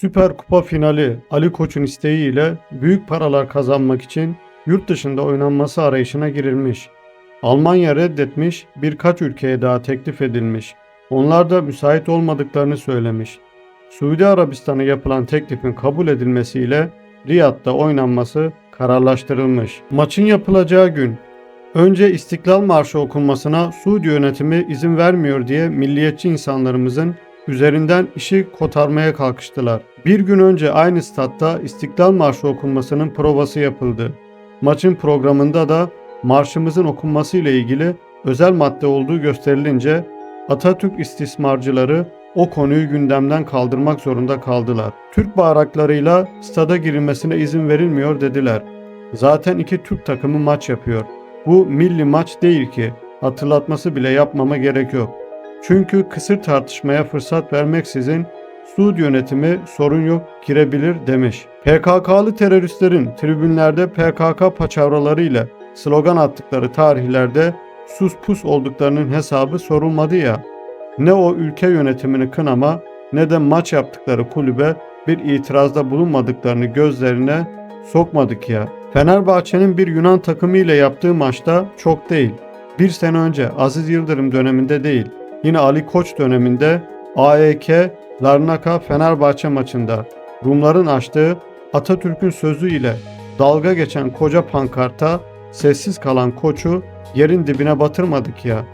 Süper Kupa finali Ali Koç'un isteğiyle büyük paralar kazanmak için yurt dışında oynanması arayışına girilmiş. Almanya reddetmiş, birkaç ülkeye daha teklif edilmiş. Onlar da müsait olmadıklarını söylemiş. Suudi Arabistan'a yapılan teklifin kabul edilmesiyle Riyad'da oynanması kararlaştırılmış. Maçın yapılacağı gün önce İstiklal Marşı okunmasına Suudi yönetimi izin vermiyor diye milliyetçi insanlarımızın üzerinden işi kotarmaya kalkıştılar. Bir gün önce aynı statta İstiklal Marşı okunmasının provası yapıldı. Maçın programında da marşımızın okunması ile ilgili özel madde olduğu gösterilince Atatürk istismarcıları o konuyu gündemden kaldırmak zorunda kaldılar. Türk bayraklarıyla stada girilmesine izin verilmiyor dediler. Zaten iki Türk takımı maç yapıyor. Bu milli maç değil ki. Hatırlatması bile yapmama gerek yok. Çünkü kısır tartışmaya fırsat vermeksizin Suud yönetimi sorun yok girebilir demiş. PKK'lı teröristlerin tribünlerde PKK paçavralarıyla slogan attıkları tarihlerde sus pus olduklarının hesabı sorulmadı ya. Ne o ülke yönetimini kınama ne de maç yaptıkları kulübe bir itirazda bulunmadıklarını gözlerine sokmadık ya. Fenerbahçe'nin bir Yunan takımı ile yaptığı maçta çok değil. Bir sene önce Aziz Yıldırım döneminde değil. Yine Ali Koç döneminde AEK Larnaka Fenerbahçe maçında Rumların açtığı Atatürk'ün sözü ile dalga geçen koca pankarta sessiz kalan koçu yerin dibine batırmadık ya.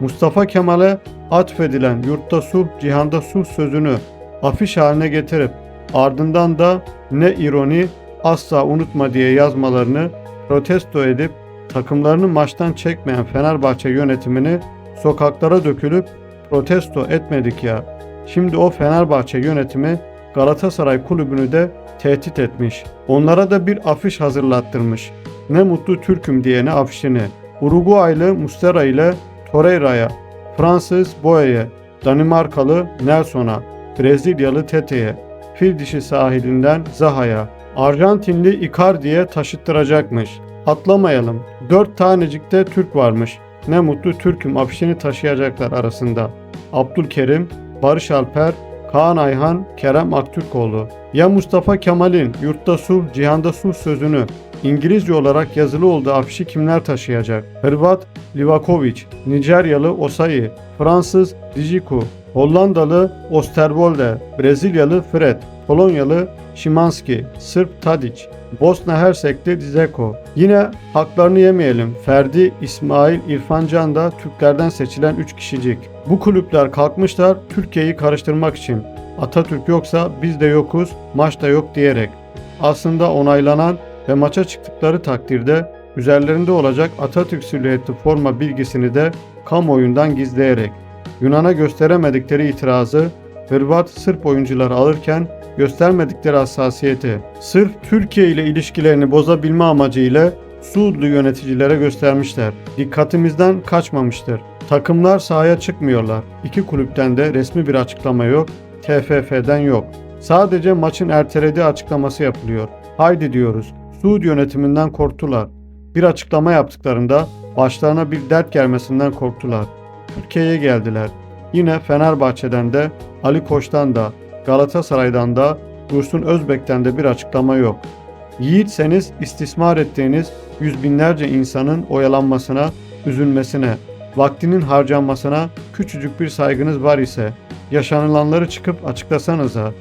Mustafa Kemal'e atfedilen yurtta sulh, cihanda sulh sözünü afiş haline getirip ardından da ne ironi asla unutma diye yazmalarını protesto edip takımlarını maçtan çekmeyen Fenerbahçe yönetimini sokaklara dökülüp protesto etmedik ya. Şimdi o Fenerbahçe yönetimi Galatasaray kulübünü de tehdit etmiş. Onlara da bir afiş hazırlattırmış. Ne mutlu Türk'üm diyene afişini. Uruguaylı Mustera ile Torreira'ya, Fransız Boya'ya, Danimarkalı Nelson'a, Brezilyalı Tete'ye, Fil dişi sahilinden Zaha'ya, Arjantinli Icardi'ye taşıttıracakmış. Atlamayalım. Dört tanecikte Türk varmış. Ne mutlu Türk'üm afişini taşıyacaklar arasında. Abdülkerim, Barış Alper, Kaan Ayhan, Kerem Aktürkoğlu. Ya Mustafa Kemal'in yurtta sulh, cihanda sulh sözünü İngilizce olarak yazılı olduğu afişi kimler taşıyacak? Hırvat Livakovic, Nijeryalı Osayi, Fransız Dijiku, Hollandalı Osterwolde, Brezilyalı Fred, Polonyalı Şimanski, Sırp Tadic, Bosna Hersekli Dzeko. Yine haklarını yemeyelim. Ferdi, İsmail, İrfan Can da Türklerden seçilen 3 kişicik. Bu kulüpler kalkmışlar Türkiye'yi karıştırmak için. Atatürk yoksa biz de yokuz, maç da yok diyerek. Aslında onaylanan ve maça çıktıkları takdirde üzerlerinde olacak Atatürk silüetli forma bilgisini de kamuoyundan gizleyerek. Yunan'a gösteremedikleri itirazı Hırvat Sırp oyuncuları alırken göstermedikleri hassasiyeti sırf Türkiye ile ilişkilerini bozabilme amacıyla Suudlu yöneticilere göstermişler. Dikkatimizden kaçmamıştır. Takımlar sahaya çıkmıyorlar. İki kulüpten de resmi bir açıklama yok. TFF'den yok. Sadece maçın ertelediği açıklaması yapılıyor. Haydi diyoruz. Suud yönetiminden korktular. Bir açıklama yaptıklarında başlarına bir dert gelmesinden korktular. Türkiye'ye geldiler. Yine Fenerbahçe'den de Ali Koç'tan da Galatasaray'dan da Dursun Özbek'ten de bir açıklama yok. Yiğitseniz istismar ettiğiniz yüz binlerce insanın oyalanmasına, üzülmesine, vaktinin harcanmasına küçücük bir saygınız var ise yaşanılanları çıkıp açıklasanıza.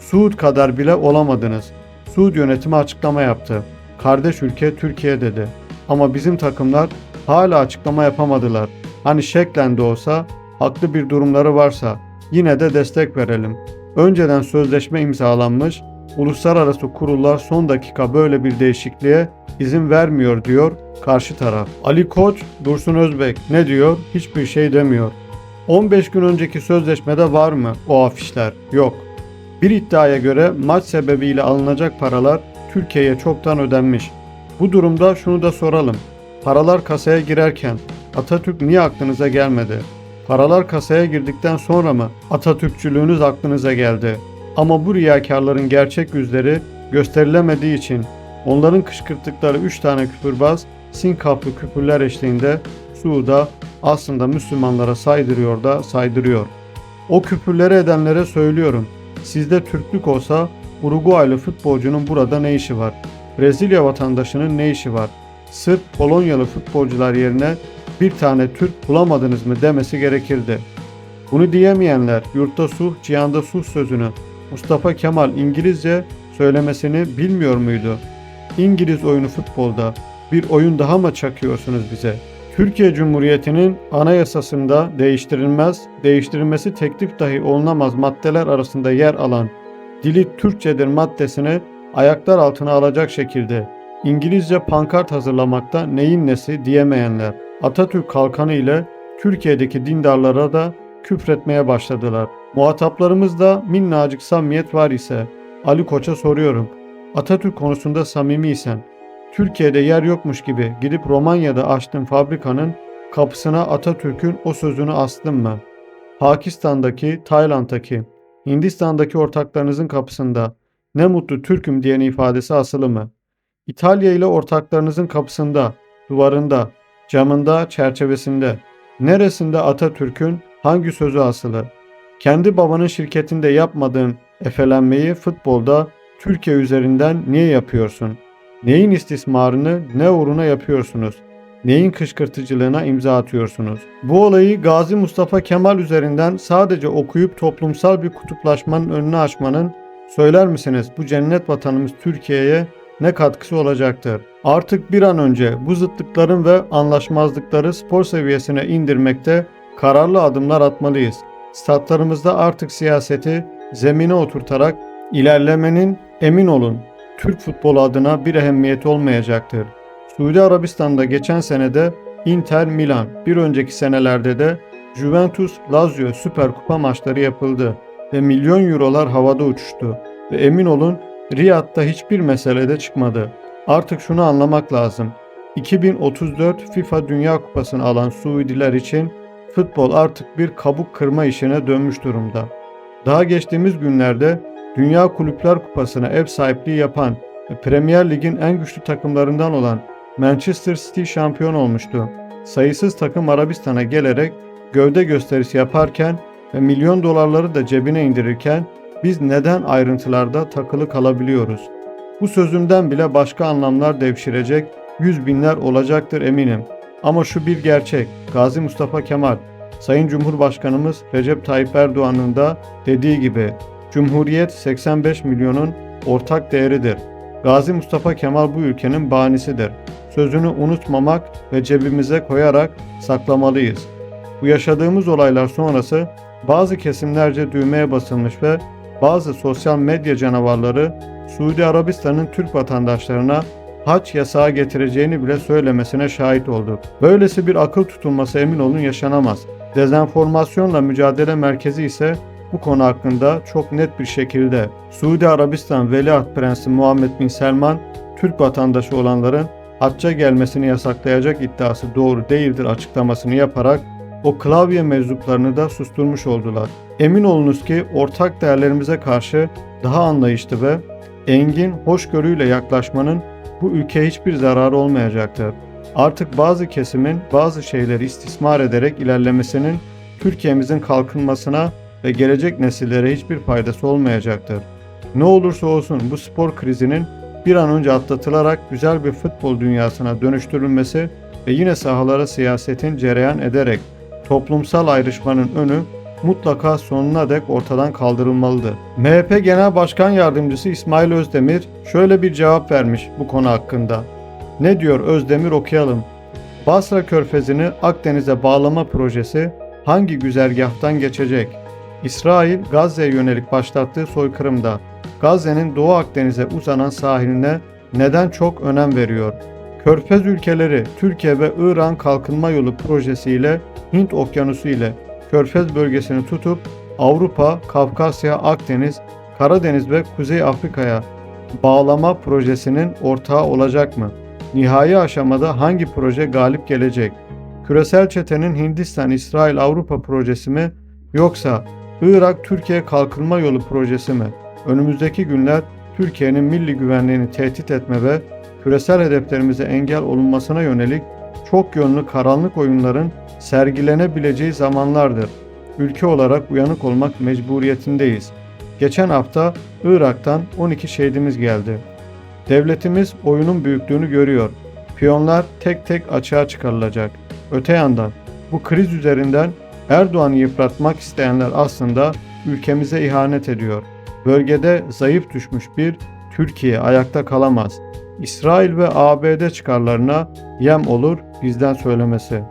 Suud kadar bile olamadınız. Suud yönetimi açıklama yaptı. Kardeş ülke Türkiye dedi. Ama bizim takımlar hala açıklama yapamadılar. Hani şeklen de olsa haklı bir durumları varsa yine de destek verelim. Önceden sözleşme imzalanmış, uluslararası kurullar son dakika böyle bir değişikliğe izin vermiyor diyor karşı taraf. Ali Koç, Dursun Özbek ne diyor? Hiçbir şey demiyor. 15 gün önceki sözleşmede var mı o afişler? Yok. Bir iddiaya göre maç sebebiyle alınacak paralar Türkiye'ye çoktan ödenmiş. Bu durumda şunu da soralım. Paralar kasaya girerken Atatürk niye aklınıza gelmedi? Paralar kasaya girdikten sonra mı Atatürkçülüğünüz aklınıza geldi? Ama bu riyakarların gerçek yüzleri gösterilemediği için onların kışkırttıkları 3 tane küfürbaz sinkaflı küfürler eşliğinde Suud'a aslında Müslümanlara saydırıyor da saydırıyor. O küfürleri edenlere söylüyorum. Sizde Türklük olsa Uruguaylı futbolcunun burada ne işi var? Brezilya vatandaşının ne işi var? Sırp Polonyalı futbolcular yerine bir tane Türk bulamadınız mı demesi gerekirdi. Bunu diyemeyenler yurtta sulh, cihanda sulh sözünü Mustafa Kemal İngilizce söylemesini bilmiyor muydu? İngiliz oyunu futbolda bir oyun daha mı çakıyorsunuz bize? Türkiye Cumhuriyeti'nin anayasasında değiştirilmez, değiştirilmesi teklif dahi olunamaz maddeler arasında yer alan dili Türkçedir maddesini ayaklar altına alacak şekilde İngilizce pankart hazırlamakta neyin nesi diyemeyenler Atatürk kalkanı ile Türkiye'deki dindarlara da küfretmeye başladılar. Muhataplarımızda minnacık samimiyet var ise Ali Koç'a soruyorum. Atatürk konusunda samimiysen Türkiye'de yer yokmuş gibi gidip Romanya'da açtığın fabrikanın kapısına Atatürk'ün o sözünü astın mı? Pakistan'daki, Tayland'daki, Hindistan'daki ortaklarınızın kapısında ne mutlu Türk'üm diyen ifadesi asılı mı? İtalya ile ortaklarınızın kapısında, duvarında, camında, çerçevesinde, neresinde Atatürk'ün hangi sözü asılı? Kendi babanın şirketinde yapmadığın efelenmeyi futbolda Türkiye üzerinden niye yapıyorsun? Neyin istismarını ne uğruna yapıyorsunuz? Neyin kışkırtıcılığına imza atıyorsunuz? Bu olayı Gazi Mustafa Kemal üzerinden sadece okuyup toplumsal bir kutuplaşmanın önünü açmanın söyler misiniz bu cennet vatanımız Türkiye'ye ne katkısı olacaktır? Artık bir an önce bu zıtlıkların ve anlaşmazlıkları spor seviyesine indirmekte kararlı adımlar atmalıyız. Statlarımızda artık siyaseti zemine oturtarak ilerlemenin emin olun Türk futbolu adına bir ehemmiyeti olmayacaktır. Suudi Arabistan'da geçen senede Inter Milan, bir önceki senelerde de Juventus Lazio Süper Kupa maçları yapıldı ve milyon eurolar havada uçuştu ve emin olun Riyad'da hiçbir meselede çıkmadı. Artık şunu anlamak lazım. 2034 FIFA Dünya Kupası'nı alan Suudiler için futbol artık bir kabuk kırma işine dönmüş durumda. Daha geçtiğimiz günlerde Dünya Kulüpler Kupası'na ev sahipliği yapan ve Premier Lig'in en güçlü takımlarından olan Manchester City şampiyon olmuştu. Sayısız takım Arabistan'a gelerek gövde gösterisi yaparken ve milyon dolarları da cebine indirirken biz neden ayrıntılarda takılı kalabiliyoruz? Bu sözümden bile başka anlamlar devşirecek yüz binler olacaktır eminim. Ama şu bir gerçek, Gazi Mustafa Kemal, Sayın Cumhurbaşkanımız Recep Tayyip Erdoğan'ın da dediği gibi Cumhuriyet 85 milyonun ortak değeridir. Gazi Mustafa Kemal bu ülkenin banisidir. Sözünü unutmamak ve cebimize koyarak saklamalıyız. Bu yaşadığımız olaylar sonrası bazı kesimlerce düğmeye basılmış ve bazı sosyal medya canavarları Suudi Arabistan'ın Türk vatandaşlarına haç yasağı getireceğini bile söylemesine şahit olduk. Böylesi bir akıl tutulması emin olun yaşanamaz. Dezenformasyonla mücadele merkezi ise bu konu hakkında çok net bir şekilde Suudi Arabistan Veliaht Prensi Muhammed Bin Selman, Türk vatandaşı olanların hacca gelmesini yasaklayacak iddiası doğru değildir açıklamasını yaparak o klavye meczuplarını da susturmuş oldular. Emin olunuz ki ortak değerlerimize karşı daha anlayışlı ve engin hoşgörüyle yaklaşmanın bu ülkeye hiçbir zararı olmayacaktır. Artık bazı kesimin bazı şeyleri istismar ederek ilerlemesinin Türkiye'mizin kalkınmasına ve gelecek nesillere hiçbir faydası olmayacaktır. Ne olursa olsun bu spor krizinin bir an önce atlatılarak güzel bir futbol dünyasına dönüştürülmesi ve yine sahalara siyasetin cereyan ederek toplumsal ayrışmanın önü mutlaka sonuna dek ortadan kaldırılmalıdır. MHP Genel Başkan Yardımcısı İsmail Özdemir şöyle bir cevap vermiş bu konu hakkında. Ne diyor Özdemir okuyalım. Basra Körfezi'ni Akdeniz'e bağlama projesi hangi güzergahtan geçecek? İsrail Gazze'ye yönelik başlattığı soykırımda Gazze'nin Doğu Akdeniz'e uzanan sahiline neden çok önem veriyor? Körfez ülkeleri Türkiye ve İran kalkınma yolu projesiyle Hint Okyanusu ile Körfez bölgesini tutup Avrupa, Kafkasya, Akdeniz, Karadeniz ve Kuzey Afrika'ya bağlama projesinin ortağı olacak mı? Nihai aşamada hangi proje galip gelecek? Küresel çetenin Hindistan-İsrail-Avrupa projesi mi yoksa Irak-Türkiye kalkınma yolu projesi mi? Önümüzdeki günler Türkiye'nin milli güvenliğini tehdit etme ve küresel hedeflerimize engel olunmasına yönelik çok yönlü karanlık oyunların sergilenebileceği zamanlardır. Ülke olarak uyanık olmak mecburiyetindeyiz. Geçen hafta Irak'tan 12 şehidimiz geldi. Devletimiz oyunun büyüklüğünü görüyor. Piyonlar tek tek açığa çıkarılacak. Öte yandan bu kriz üzerinden Erdoğan'ı yıpratmak isteyenler aslında ülkemize ihanet ediyor. Bölgede zayıf düşmüş bir Türkiye ayakta kalamaz. İsrail ve ABD çıkarlarına yem olur bizden söylemesi.